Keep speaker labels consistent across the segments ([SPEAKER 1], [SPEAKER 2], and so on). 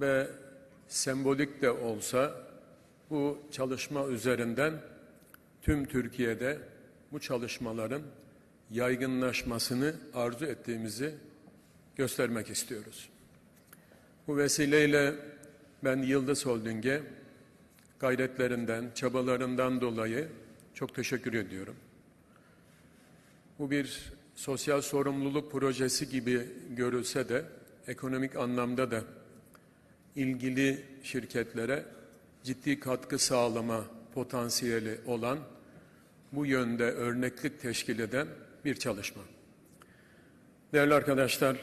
[SPEAKER 1] ve sembolik de olsa bu çalışma üzerinden tüm Türkiye'de bu çalışmaların yaygınlaşmasını arzu ettiğimizi göstermek istiyoruz. Bu vesileyle ben Yıldız Holding'e gayretlerinden, çabalarından dolayı çok teşekkür ediyorum. Bu bir sosyal sorumluluk projesi gibi görülse de ekonomik anlamda da ilgili şirketlere ciddi katkı sağlama potansiyeli olan bu yönde örneklik teşkil eden bir çalışma. Değerli arkadaşlar,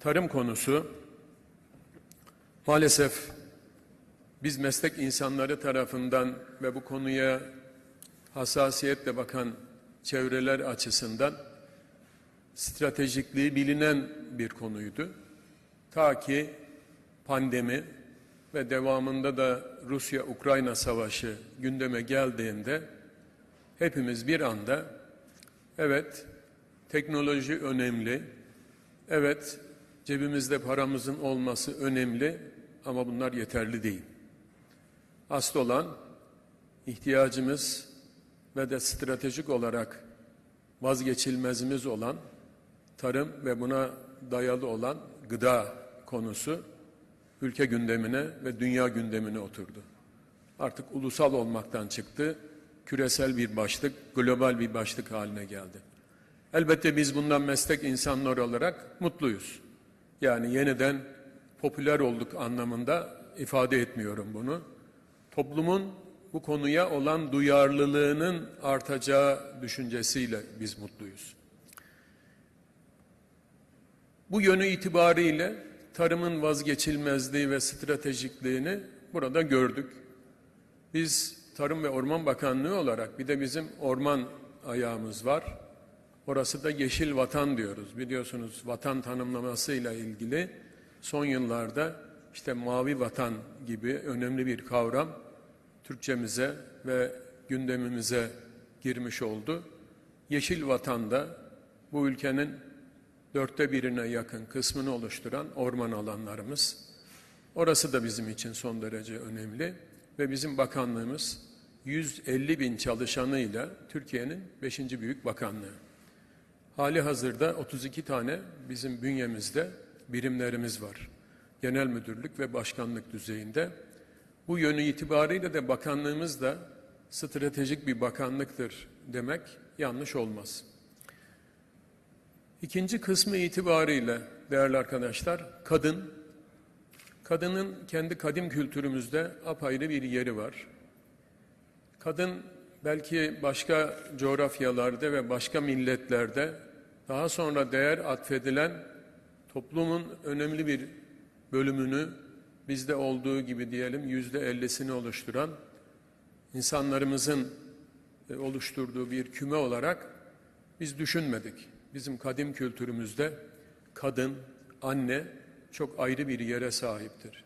[SPEAKER 1] tarım konusu maalesef biz meslek insanları tarafından ve bu konuya hassasiyetle bakan çevreler açısından stratejikliği bilinen bir konuydu. Ta ki pandemi ve devamında da Rusya-Ukrayna savaşı gündeme geldiğinde hepimiz bir anda evet teknoloji önemli, evet cebimizde paramızın olması önemli ama bunlar yeterli değil. Asıl olan ihtiyacımız ve de stratejik olarak vazgeçilmezimiz olan tarım ve buna dayalı olan gıda konusu ülke gündemine ve dünya gündemine oturdu. Artık ulusal olmaktan çıktı, küresel bir başlık, global bir başlık haline geldi. Elbette biz bundan meslek insanları olarak mutluyuz. Yani yeniden popüler olduk anlamında ifade etmiyorum bunu. Toplumun bu konuya olan duyarlılığının artacağı düşüncesiyle biz mutluyuz. Bu yönü itibariyle tarımın vazgeçilmezliği ve stratejikliğini burada gördük. Biz Tarım ve Orman Bakanlığı olarak bir de bizim orman ayağımız var. Orası da yeşil vatan diyoruz. Biliyorsunuz vatan tanımlamasıyla ilgili son yıllarda işte mavi vatan gibi önemli bir kavram Türkçemize ve gündemimize girmiş oldu. Yeşil vatanda bu ülkenin dörtte birine yakın kısmını oluşturan orman alanlarımız. Orası da bizim için son derece önemli ve bizim bakanlığımız 150 bin çalışanıyla Türkiye'nin 5. büyük bakanlığı. Hali hazırda 32 tane bizim bünyemizde birimlerimiz var. Genel müdürlük ve başkanlık düzeyinde. Bu yönü itibariyle de bakanlığımız da stratejik bir bakanlıktır demek yanlış olmaz. İkinci kısmı itibariyle değerli arkadaşlar kadın. Kadının kendi kadim kültürümüzde apayrı bir yeri var. Kadın belki başka coğrafyalarda ve başka milletlerde daha sonra değer atfedilen toplumun önemli bir bölümünü bizde olduğu gibi diyelim yüzde ellisini oluşturan insanlarımızın e, oluşturduğu bir küme olarak biz düşünmedik. Bizim kadim kültürümüzde kadın, anne çok ayrı bir yere sahiptir.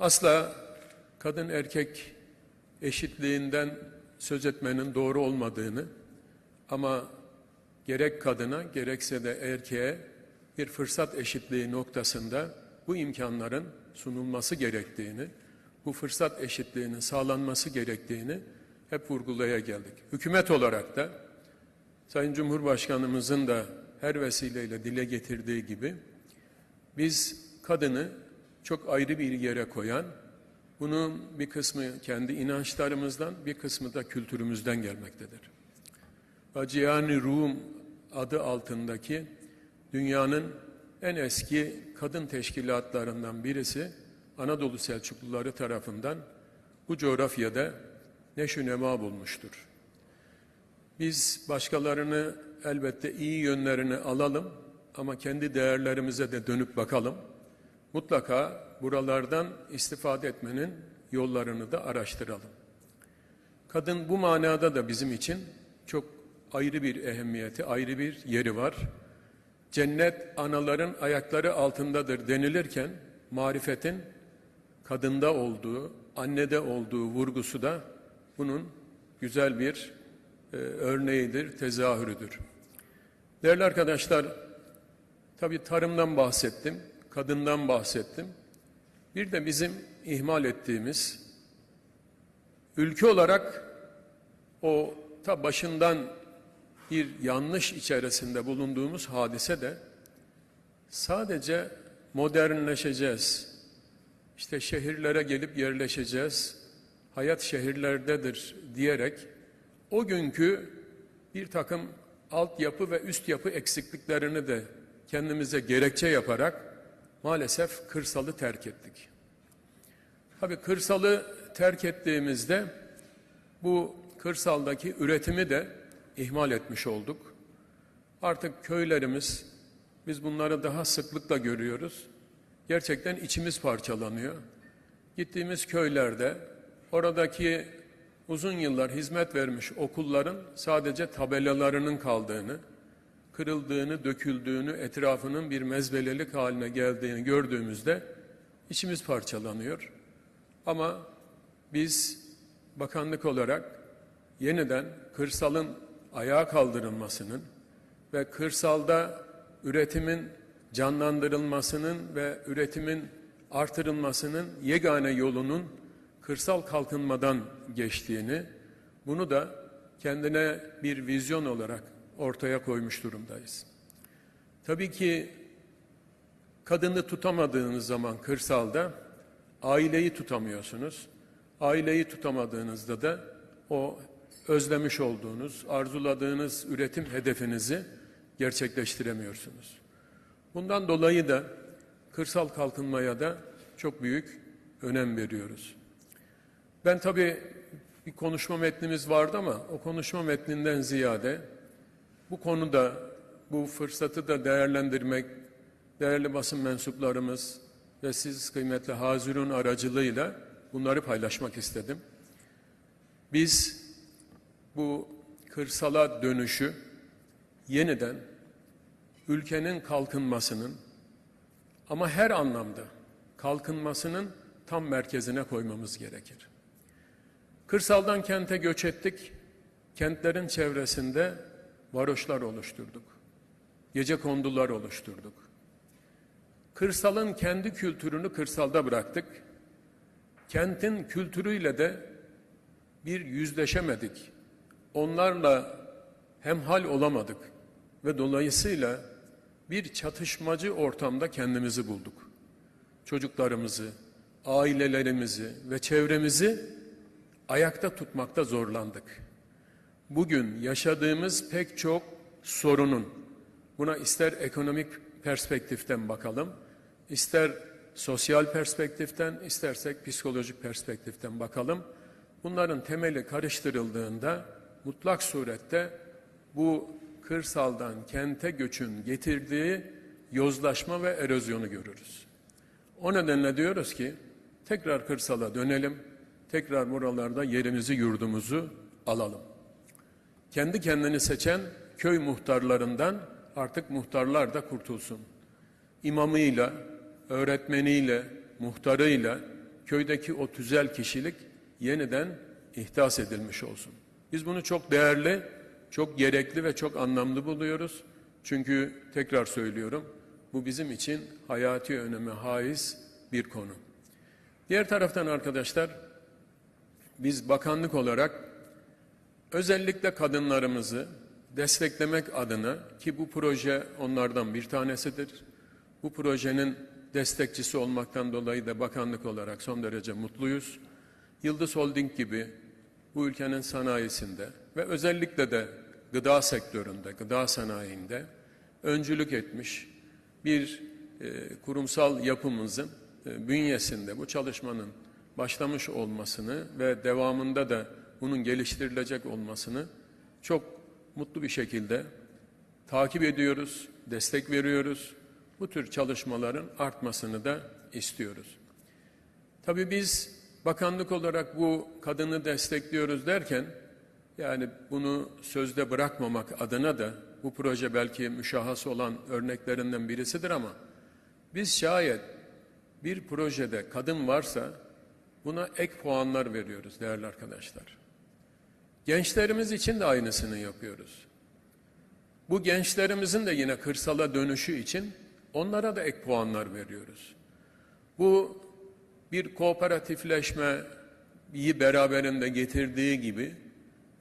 [SPEAKER 1] Asla kadın erkek eşitliğinden söz etmenin doğru olmadığını ama gerek kadına gerekse de erkeğe bir fırsat eşitliği noktasında bu imkanların sunulması gerektiğini, bu fırsat eşitliğinin sağlanması gerektiğini hep vurgulaya geldik. Hükümet olarak da Sayın Cumhurbaşkanımızın da her vesileyle dile getirdiği gibi biz kadını çok ayrı bir yere koyan, bunun bir kısmı kendi inançlarımızdan, bir kısmı da kültürümüzden gelmektedir. Baciyani Rum adı altındaki dünyanın en eski kadın teşkilatlarından birisi Anadolu Selçukluları tarafından bu coğrafyada neşü nema bulmuştur. Biz başkalarını elbette iyi yönlerini alalım ama kendi değerlerimize de dönüp bakalım. Mutlaka buralardan istifade etmenin yollarını da araştıralım. Kadın bu manada da bizim için çok ayrı bir ehemmiyeti, ayrı bir yeri var. Cennet anaların ayakları altındadır denilirken marifetin kadında olduğu, annede olduğu vurgusu da bunun güzel bir e, örneğidir, tezahürüdür. Değerli arkadaşlar, tabii tarımdan bahsettim, kadından bahsettim. Bir de bizim ihmal ettiğimiz ülke olarak o ta başından bir yanlış içerisinde bulunduğumuz hadise de sadece modernleşeceğiz. İşte şehirlere gelip yerleşeceğiz. Hayat şehirlerdedir diyerek o günkü bir takım altyapı ve üst yapı eksikliklerini de kendimize gerekçe yaparak maalesef kırsalı terk ettik. Tabii kırsalı terk ettiğimizde bu kırsaldaki üretimi de ihmal etmiş olduk. Artık köylerimiz, biz bunları daha sıklıkla görüyoruz. Gerçekten içimiz parçalanıyor. Gittiğimiz köylerde oradaki uzun yıllar hizmet vermiş okulların sadece tabelalarının kaldığını, kırıldığını, döküldüğünü, etrafının bir mezbelelik haline geldiğini gördüğümüzde içimiz parçalanıyor. Ama biz bakanlık olarak yeniden kırsalın ayağa kaldırılmasının ve kırsalda üretimin canlandırılmasının ve üretimin artırılmasının yegane yolunun kırsal kalkınmadan geçtiğini, bunu da kendine bir vizyon olarak ortaya koymuş durumdayız. Tabii ki kadını tutamadığınız zaman kırsalda aileyi tutamıyorsunuz. Aileyi tutamadığınızda da o özlemiş olduğunuz, arzuladığınız üretim hedefinizi gerçekleştiremiyorsunuz. Bundan dolayı da kırsal kalkınmaya da çok büyük önem veriyoruz. Ben tabii bir konuşma metnimiz vardı ama o konuşma metninden ziyade bu konuda bu fırsatı da değerlendirmek, değerli basın mensuplarımız ve siz kıymetli Hazirun aracılığıyla bunları paylaşmak istedim. Biz bu kırsala dönüşü yeniden ülkenin kalkınmasının ama her anlamda kalkınmasının tam merkezine koymamız gerekir. Kırsaldan kente göç ettik. Kentlerin çevresinde varoşlar oluşturduk. Gece kondular oluşturduk. Kırsalın kendi kültürünü kırsalda bıraktık. Kentin kültürüyle de bir yüzleşemedik. Onlarla hemhal olamadık ve dolayısıyla bir çatışmacı ortamda kendimizi bulduk. Çocuklarımızı, ailelerimizi ve çevremizi ayakta tutmakta zorlandık. Bugün yaşadığımız pek çok sorunun, buna ister ekonomik perspektiften bakalım, ister sosyal perspektiften, istersek psikolojik perspektiften bakalım. Bunların temeli karıştırıldığında mutlak surette bu kırsaldan kente göçün getirdiği yozlaşma ve erozyonu görürüz. O nedenle diyoruz ki tekrar kırsala dönelim, tekrar buralarda yerimizi yurdumuzu alalım. Kendi kendini seçen köy muhtarlarından artık muhtarlar da kurtulsun. İmamıyla, öğretmeniyle, muhtarıyla köydeki o tüzel kişilik yeniden ihdas edilmiş olsun. Biz bunu çok değerli, çok gerekli ve çok anlamlı buluyoruz. Çünkü tekrar söylüyorum, bu bizim için hayati öneme haiz bir konu. Diğer taraftan arkadaşlar, biz bakanlık olarak özellikle kadınlarımızı desteklemek adına ki bu proje onlardan bir tanesidir. Bu projenin destekçisi olmaktan dolayı da bakanlık olarak son derece mutluyuz. Yıldız Holding gibi bu ülkenin sanayisinde ve özellikle de gıda sektöründe, gıda sanayinde öncülük etmiş bir e, kurumsal yapımızın e, bünyesinde bu çalışmanın başlamış olmasını ve devamında da bunun geliştirilecek olmasını çok mutlu bir şekilde takip ediyoruz, destek veriyoruz. Bu tür çalışmaların artmasını da istiyoruz. Tabii biz bakanlık olarak bu kadını destekliyoruz derken yani bunu sözde bırakmamak adına da bu proje belki müşahhas olan örneklerinden birisidir ama biz şayet bir projede kadın varsa buna ek puanlar veriyoruz değerli arkadaşlar. Gençlerimiz için de aynısını yapıyoruz. Bu gençlerimizin de yine kırsala dönüşü için onlara da ek puanlar veriyoruz. Bu bir kooperatifleşmeyi beraberinde getirdiği gibi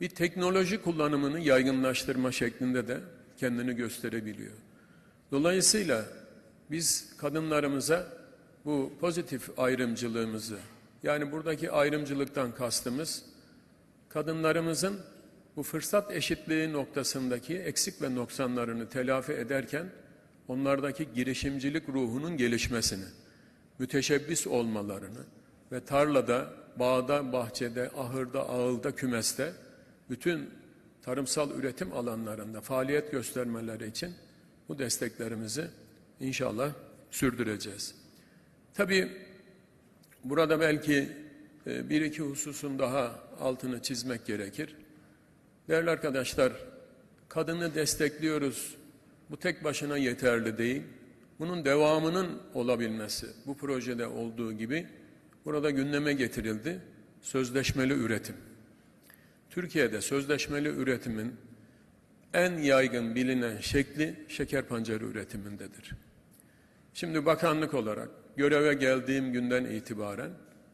[SPEAKER 1] bir teknoloji kullanımını yaygınlaştırma şeklinde de kendini gösterebiliyor. Dolayısıyla biz kadınlarımıza bu pozitif ayrımcılığımızı yani buradaki ayrımcılıktan kastımız kadınlarımızın bu fırsat eşitliği noktasındaki eksik ve noksanlarını telafi ederken onlardaki girişimcilik ruhunun gelişmesini, müteşebbis olmalarını ve tarlada, bağda, bahçede, ahırda, ağılda, kümeste bütün tarımsal üretim alanlarında faaliyet göstermeleri için bu desteklerimizi inşallah sürdüreceğiz. Tabii burada belki e, bir iki hususun daha altını çizmek gerekir. Değerli arkadaşlar, kadını destekliyoruz. Bu tek başına yeterli değil. Bunun devamının olabilmesi, bu projede olduğu gibi burada gündeme getirildi. Sözleşmeli üretim. Türkiye'de sözleşmeli üretimin en yaygın bilinen şekli şeker pancarı üretimindedir. Şimdi bakanlık olarak göreve geldiğim günden itibaren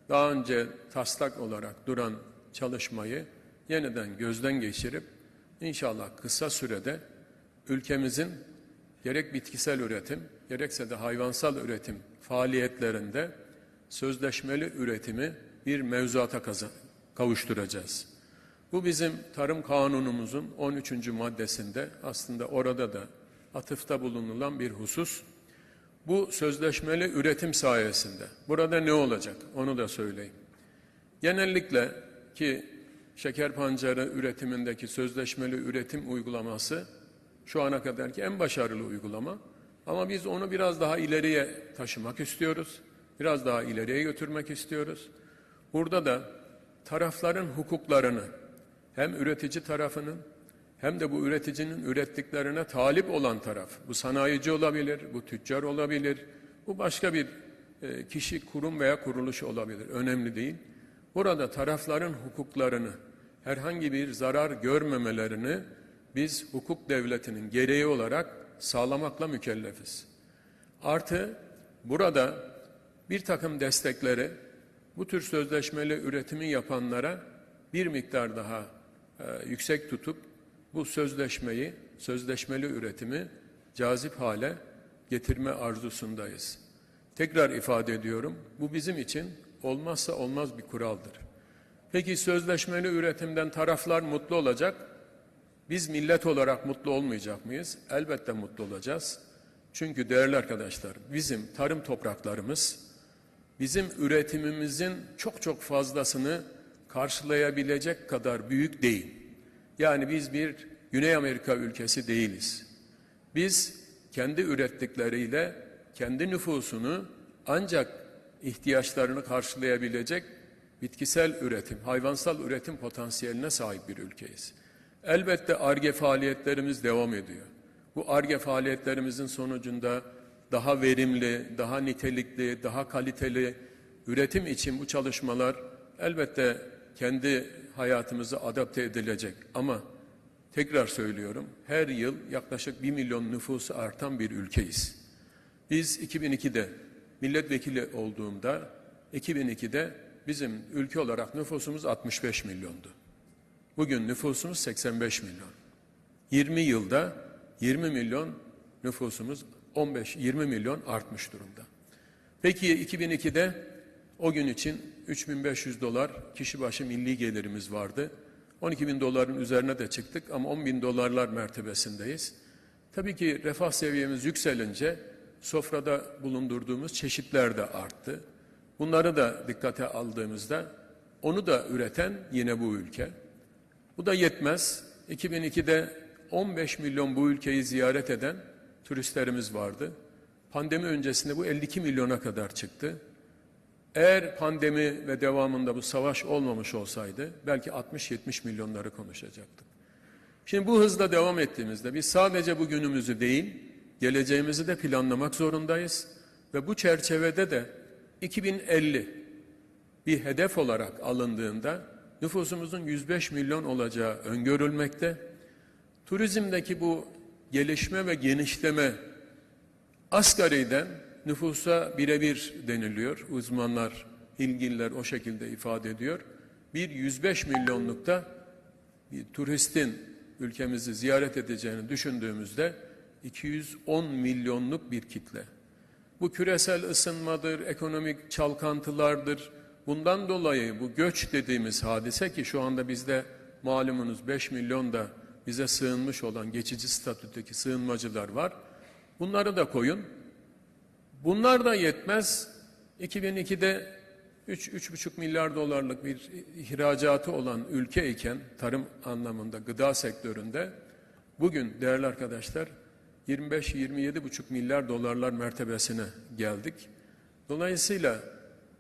[SPEAKER 1] daha önce taslak olarak duran çalışmayı yeniden gözden geçirip inşallah kısa sürede ülkemizin gerek bitkisel üretim gerekse de hayvansal üretim faaliyetlerinde sözleşmeli üretimi bir mevzuata kavuşturacağız. Bu bizim tarım kanunumuzun 13. maddesinde aslında orada da atıfta bulunulan bir husus. Bu sözleşmeli üretim sayesinde burada ne olacak onu da söyleyeyim. Genellikle ki şeker pancarı üretimindeki sözleşmeli üretim uygulaması şu ana kadarki en başarılı uygulama. Ama biz onu biraz daha ileriye taşımak istiyoruz. Biraz daha ileriye götürmek istiyoruz. Burada da tarafların hukuklarını hem üretici tarafının hem de bu üreticinin ürettiklerine talip olan taraf, bu sanayici olabilir, bu tüccar olabilir, bu başka bir e, kişi, kurum veya kuruluş olabilir. Önemli değil. Burada tarafların hukuklarını, herhangi bir zarar görmemelerini biz hukuk devletinin gereği olarak sağlamakla mükellefiz. Artı burada bir takım destekleri bu tür sözleşmeli üretimi yapanlara bir miktar daha e, yüksek tutup bu sözleşmeyi, sözleşmeli üretimi cazip hale getirme arzusundayız. Tekrar ifade ediyorum, bu bizim için olmazsa olmaz bir kuraldır. Peki sözleşmeli üretimden taraflar mutlu olacak, biz millet olarak mutlu olmayacak mıyız? Elbette mutlu olacağız. Çünkü değerli arkadaşlar, bizim tarım topraklarımız, bizim üretimimizin çok çok fazlasını karşılayabilecek kadar büyük değil. Yani biz bir Güney Amerika ülkesi değiliz. Biz kendi ürettikleriyle kendi nüfusunu ancak ihtiyaçlarını karşılayabilecek bitkisel üretim, hayvansal üretim potansiyeline sahip bir ülkeyiz. Elbette ARGE faaliyetlerimiz devam ediyor. Bu ARGE faaliyetlerimizin sonucunda daha verimli, daha nitelikli, daha kaliteli üretim için bu çalışmalar elbette kendi hayatımıza adapte edilecek. Ama tekrar söylüyorum, her yıl yaklaşık bir milyon nüfusu artan bir ülkeyiz. Biz 2002'de milletvekili olduğumda 2002'de bizim ülke olarak nüfusumuz 65 milyondu. Bugün nüfusumuz 85 milyon. 20 yılda 20 milyon nüfusumuz 15-20 milyon artmış durumda. Peki 2002'de o gün için 3500 dolar kişi başı milli gelirimiz vardı. 12 bin doların üzerine de çıktık ama 10 bin dolarlar mertebesindeyiz. Tabii ki refah seviyemiz yükselince sofrada bulundurduğumuz çeşitler de arttı. Bunları da dikkate aldığımızda onu da üreten yine bu ülke. Bu da yetmez. 2002'de 15 milyon bu ülkeyi ziyaret eden turistlerimiz vardı. Pandemi öncesinde bu 52 milyona kadar çıktı. Eğer pandemi ve devamında bu savaş olmamış olsaydı belki 60-70 milyonları konuşacaktık. Şimdi bu hızla devam ettiğimizde biz sadece bugünümüzü değil, geleceğimizi de planlamak zorundayız. Ve bu çerçevede de 2050 bir hedef olarak alındığında nüfusumuzun 105 milyon olacağı öngörülmekte. Turizmdeki bu gelişme ve genişleme asgariden nüfusa birebir deniliyor. Uzmanlar ilgililer o şekilde ifade ediyor. Bir 105 milyonlukta bir turistin ülkemizi ziyaret edeceğini düşündüğümüzde 210 milyonluk bir kitle. Bu küresel ısınmadır, ekonomik çalkantılardır. Bundan dolayı bu göç dediğimiz hadise ki şu anda bizde malumunuz 5 milyon da bize sığınmış olan geçici statüdeki sığınmacılar var. Bunları da koyun. Bunlar da yetmez. 2002'de 3-3,5 milyar dolarlık bir ihracatı olan ülke iken tarım anlamında gıda sektöründe bugün değerli arkadaşlar 25-27,5 milyar dolarlar mertebesine geldik. Dolayısıyla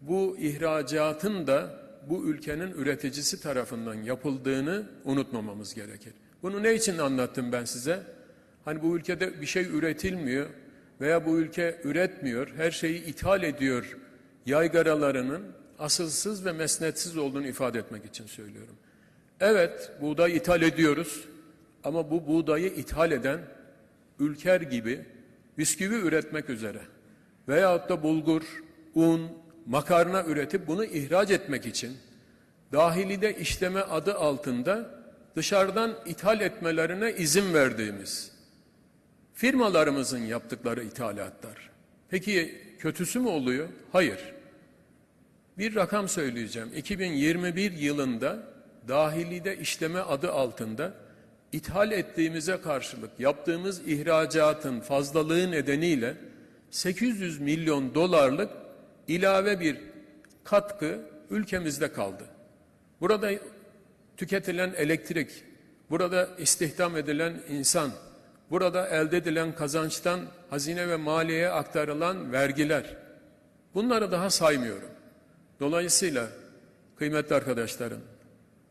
[SPEAKER 1] bu ihracatın da bu ülkenin üreticisi tarafından yapıldığını unutmamamız gerekir. Bunu ne için anlattım ben size? Hani bu ülkede bir şey üretilmiyor veya bu ülke üretmiyor, her şeyi ithal ediyor yaygaralarının asılsız ve mesnetsiz olduğunu ifade etmek için söylüyorum. Evet, buğday ithal ediyoruz ama bu buğdayı ithal eden ülker gibi bisküvi üretmek üzere veyahut da bulgur, un, makarna üretip bunu ihraç etmek için dahilide işleme adı altında dışarıdan ithal etmelerine izin verdiğimiz firmalarımızın yaptıkları ithalatlar. Peki kötüsü mü oluyor? Hayır. Bir rakam söyleyeceğim. 2021 yılında dahilide işleme adı altında ithal ettiğimize karşılık yaptığımız ihracatın fazlalığı nedeniyle 800 milyon dolarlık ilave bir katkı ülkemizde kaldı. Burada tüketilen elektrik, burada istihdam edilen insan, burada elde edilen kazançtan hazine ve maliyeye aktarılan vergiler, bunları daha saymıyorum. Dolayısıyla kıymetli arkadaşlarım,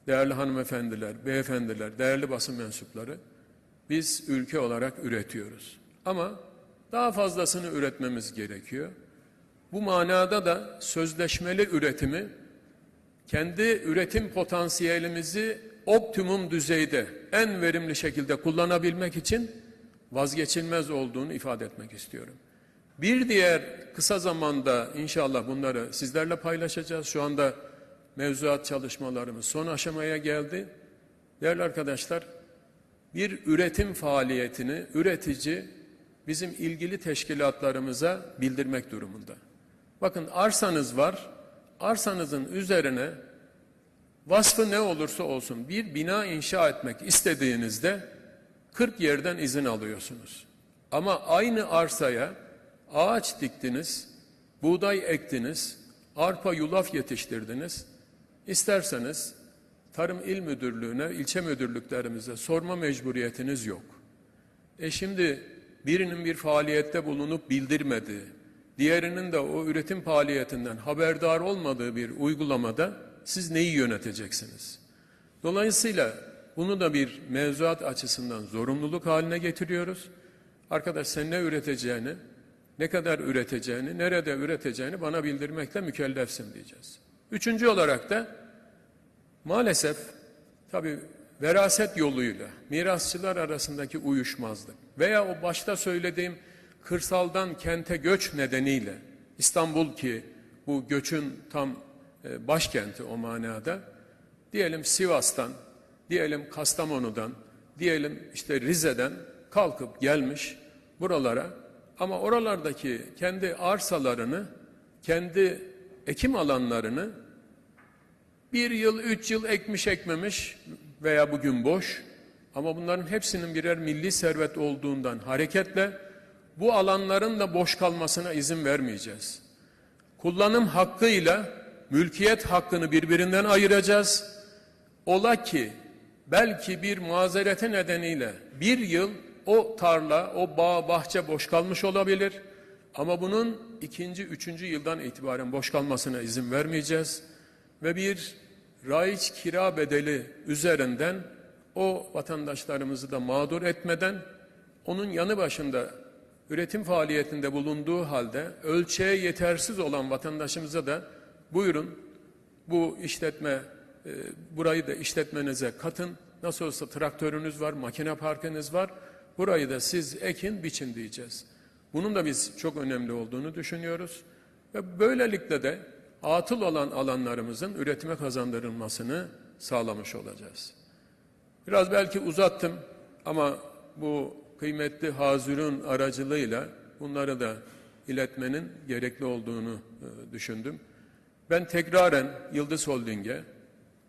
[SPEAKER 1] değerli hanımefendiler, beyefendiler, değerli basın mensupları, biz ülke olarak üretiyoruz. Ama daha fazlasını üretmemiz gerekiyor. Bu manada da sözleşmeli üretimi kendi üretim potansiyelimizi optimum düzeyde en verimli şekilde kullanabilmek için vazgeçilmez olduğunu ifade etmek istiyorum. Bir diğer kısa zamanda inşallah bunları sizlerle paylaşacağız. Şu anda mevzuat çalışmalarımız son aşamaya geldi. Değerli arkadaşlar, bir üretim faaliyetini üretici bizim ilgili teşkilatlarımıza bildirmek durumunda. Bakın arsanız var, arsanızın üzerine vasfı ne olursa olsun bir bina inşa etmek istediğinizde 40 yerden izin alıyorsunuz. Ama aynı arsaya ağaç diktiniz, buğday ektiniz, arpa yulaf yetiştirdiniz. İsterseniz Tarım İl Müdürlüğü'ne, ilçe müdürlüklerimize sorma mecburiyetiniz yok. E şimdi birinin bir faaliyette bulunup bildirmediği, diğerinin de o üretim faaliyetinden haberdar olmadığı bir uygulamada siz neyi yöneteceksiniz? Dolayısıyla bunu da bir mevzuat açısından zorunluluk haline getiriyoruz. Arkadaş sen ne üreteceğini, ne kadar üreteceğini, nerede üreteceğini bana bildirmekle mükellefsin diyeceğiz. Üçüncü olarak da maalesef tabi veraset yoluyla mirasçılar arasındaki uyuşmazlık veya o başta söylediğim kırsaldan kente göç nedeniyle İstanbul ki bu göçün tam e, başkenti o manada diyelim Sivas'tan, diyelim Kastamonu'dan, diyelim işte Rize'den kalkıp gelmiş buralara ama oralardaki kendi arsalarını, kendi ekim alanlarını bir yıl, üç yıl ekmiş ekmemiş veya bugün boş ama bunların hepsinin birer milli servet olduğundan hareketle bu alanların da boş kalmasına izin vermeyeceğiz. Kullanım hakkıyla mülkiyet hakkını birbirinden ayıracağız. Ola ki belki bir mazereti nedeniyle bir yıl o tarla, o bağ, bahçe boş kalmış olabilir. Ama bunun ikinci, üçüncü yıldan itibaren boş kalmasına izin vermeyeceğiz. Ve bir raiç kira bedeli üzerinden o vatandaşlarımızı da mağdur etmeden onun yanı başında üretim faaliyetinde bulunduğu halde ölçeğe yetersiz olan vatandaşımıza da buyurun bu işletme e, burayı da işletmenize katın. Nasıl olsa traktörünüz var, makine parkınız var. Burayı da siz ekin, biçin diyeceğiz. Bunun da biz çok önemli olduğunu düşünüyoruz. Ve böylelikle de atıl olan alanlarımızın üretime kazandırılmasını sağlamış olacağız. Biraz belki uzattım ama bu kıymetli Hazır'ın aracılığıyla bunları da iletmenin gerekli olduğunu e, düşündüm. Ben tekraren Yıldız Holding'e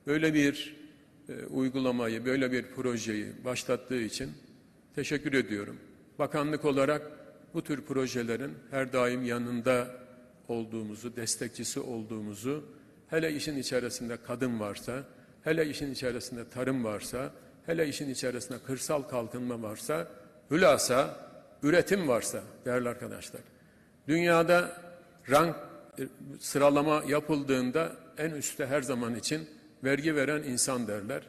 [SPEAKER 1] böyle bir e, uygulamayı, böyle bir projeyi başlattığı için teşekkür ediyorum. Bakanlık olarak bu tür projelerin her daim yanında olduğumuzu, destekçisi olduğumuzu, hele işin içerisinde kadın varsa, hele işin içerisinde tarım varsa, hele işin içerisinde kırsal kalkınma varsa, hülasa üretim varsa değerli arkadaşlar. Dünyada rank e, sıralama yapıldığında en üstte her zaman için vergi veren insan derler.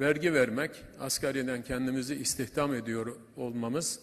[SPEAKER 1] Vergi vermek, asgariden kendimizi istihdam ediyor olmamız